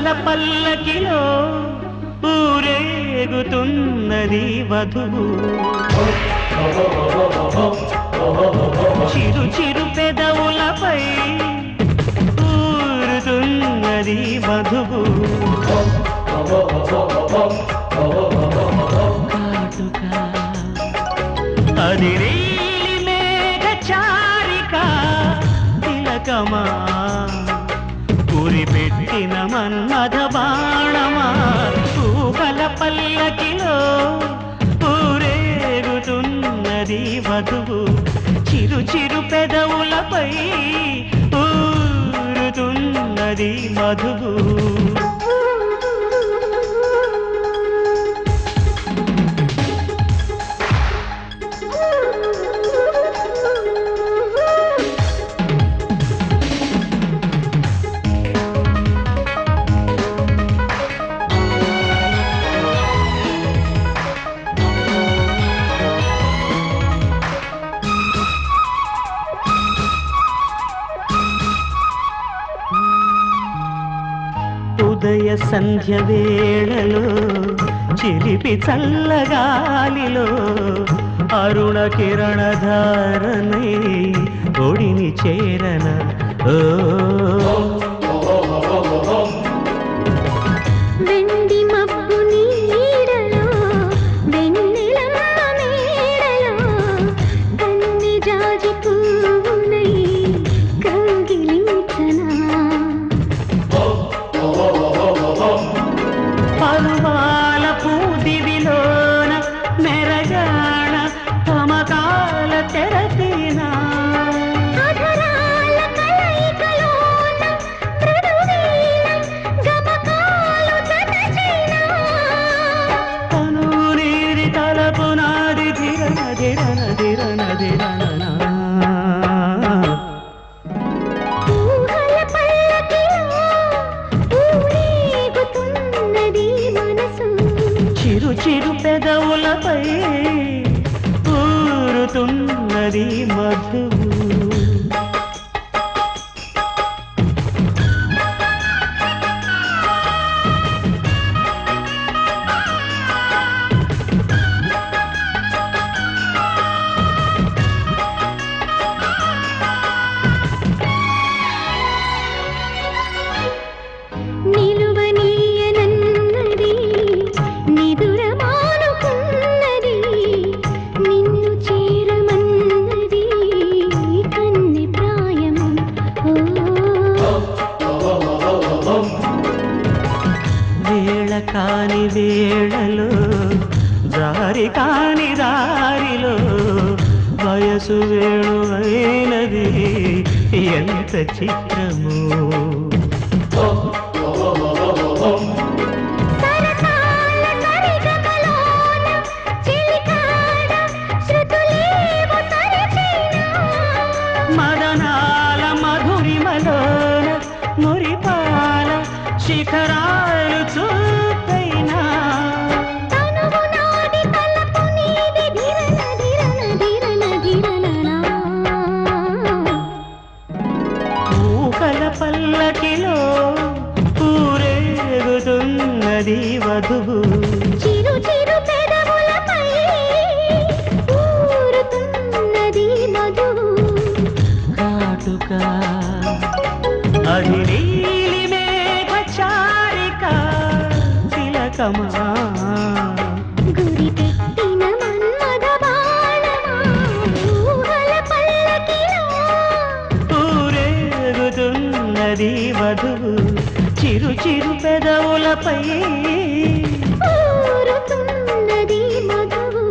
పూల పల్లకిలో ఊరేగుతున్నది వధువు. చిరు చిరు పెదవులపై ఊరుతున్నది వధువు. అది మేఘ చారిక తిలకమా కురిపెట్టిన మన్మథ బాణమా? ఊహల పల్లకిలో ఊరేగుతున్నది వధువు. చిరు చిరు పెదవులపై ఊరుతున్నది మధువు ఉదయ సంధ్య వేళలో చిలిపి చల్లగాలిలో అరుణ కిరణ ధారణై ఒడిని చేరన. ఓ చిరు పెదవులపై ఊరుతున్నది మధువు. కాని వేళలో దారి కాని దారిలో వయసు వేణువైనది ఎంత చిత్రము. సరసాల మదనాల మధురిమలోన మురిపాల శిఖరాలు చూ ఊరేగుతున్నది వధువు. చిరు చిరు పెదవులపై ఊరుతున్నది మధువు. కాటుక అది చారిక తిలకమా. ఊరేగుతున్నది వధువు. చిరు చిరు పెదవులపై మధువు